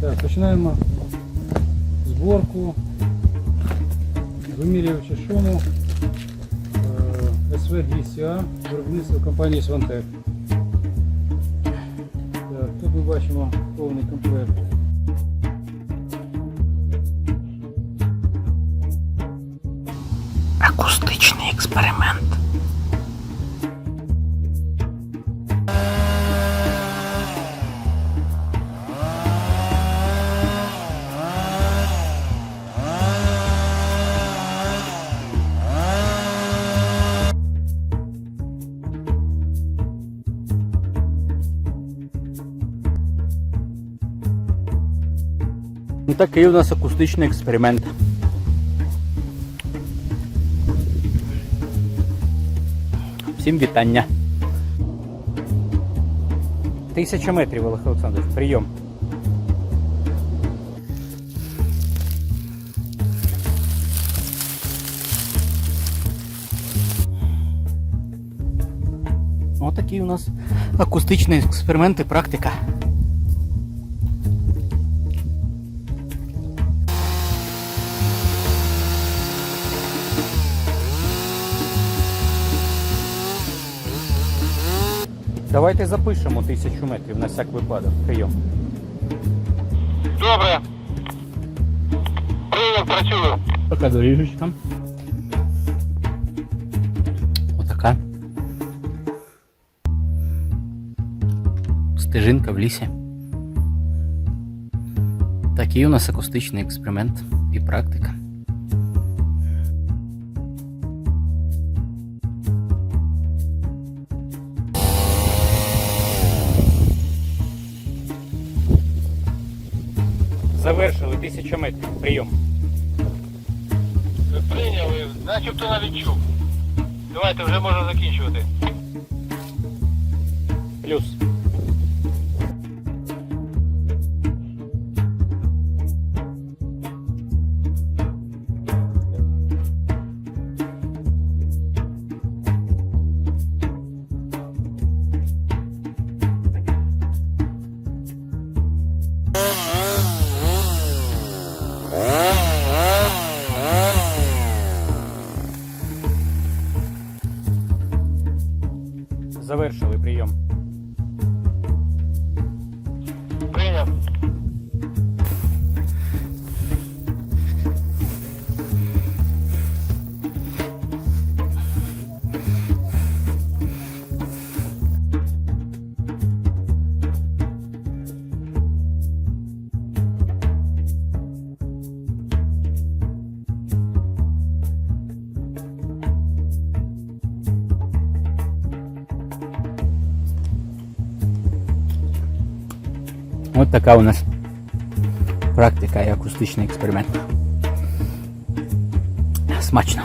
Так, починаємо зборку вимірювача шуму е, СВ-200А виробництва компанії Свантек. Тут ми бачимо повний комплект. Акустичний експеримент. Такий у нас акустичний експеримент. Всім вітання. Тисяча метрів, Олег Олександрович, прийом. Отакий у нас акустичний експеримент і практика. Давайте запишемо тисячу метрів на всяк випадок. Прийом. Добре. Прийняв, працюю. Така доріжечка. Отака. Стежинка в лісі. Такий у нас акустичний експеримент і практика. Завершили тисяча метрів. Прийом. Прийняли, начебто навіть чув. Давайте вже можна закінчувати. Плюс. Завершили прийом. Прийняв. От така у нас практика і акустичний експеримент. Смачно.